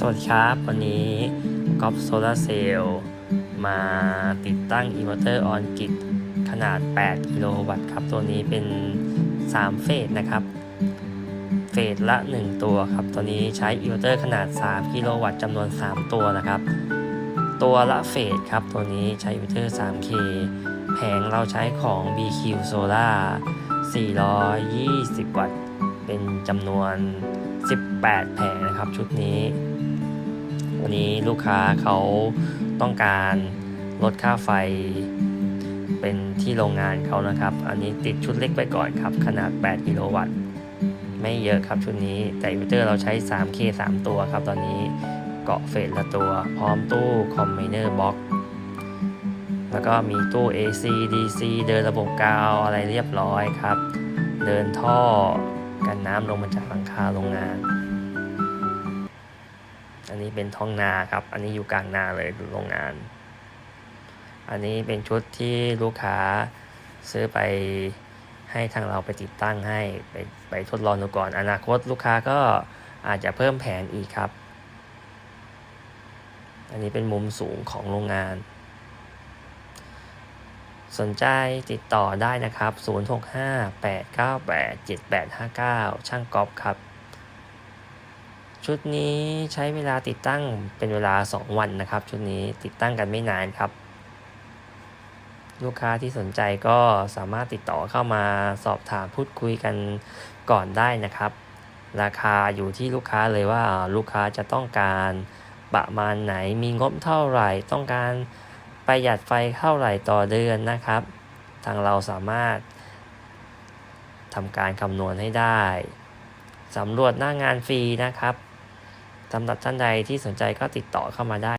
สวัสดีครับ วันนี้กอล์ฟโซลาเซลล์มาติดตั้งอินเวอร์เตอร์ออนกิตขนาด 8 กิโลวัตต์ครับ ตัวนี้เป็น 3 เฟสนะครับ เฟสละ 1 ตัวครับ ตัวนี้ใช้อินเวอร์เตอร์ขนาด 3 กิโลวัตต์จำนวน 3 ตัวนะครับ ตัวละเฟสครับ ตัวนี้ใช้อินเวอร์เตอร์ 3K แผงเราใช้ของ BQ Solar 420 วัตต์ เป็นจำนวน 18 แผงนะครับ ชุดนี้ วันนี้ลูกค้าเขาต้องการลดค่าไฟ เป็นที่โรงงานเขานะครับ อันนี้ติดชุดเล็กไปก่อนครับ ขนาด 8 กิโลวัตต์ ไม่เยอะครับชุดนี้ แต่อินเวอร์เตอร์เราใช้ 3K 3 ตัวครับ ตอนนี้เกาะเฟสละตัว พร้อมตู้คอมไมเนอร์บ็อกแล้วก็มีตู้ AC DC เดินระบบกาวอะไรเรียบร้อยครับ เดินท่อกันน้ำลงมาจากหลังคาโรงงาน นี้เป็นท้องนาครับ อันนี้อยู่กลางนาเลยโรงงาน อันนี้เป็นชุดที่ลูกค้าซื้อไปให้ทางเราไปติดตั้งให้ไปไปทดลองดูก่อน อนาคตลูกค้าก็อาจจะเพิ่มแผนอีกครับ อันนี้เป็นมุมสูงของโรงงาน สนใจติดต่อได้นะครับ 0658987859 ช่างกอล์ฟครับ ชุดนี้ใช้เวลาติดตั้งเป็นเวลา 2 วันนะครับ ชุดนี้ติดตั้งกันไม่นานครับ ลูกค้าที่สนใจก็สามารถติดต่อเข้ามาสอบถามพูดคุยกันก่อนได้นะครับ ราคาอยู่ที่ลูกค้าเลยว่าลูกค้าจะต้องการประมาณไหนมีงบเท่าไหร่ ต้องการประหยัดไฟเท่าไหร่ต่อเดือนนะครับ ทางเราสามารถทำการคำนวณให้ได้สำรวจหน้างานฟรีนะครับ สำหรับท่านใดที่สนใจก็ติดต่อเข้ามาได้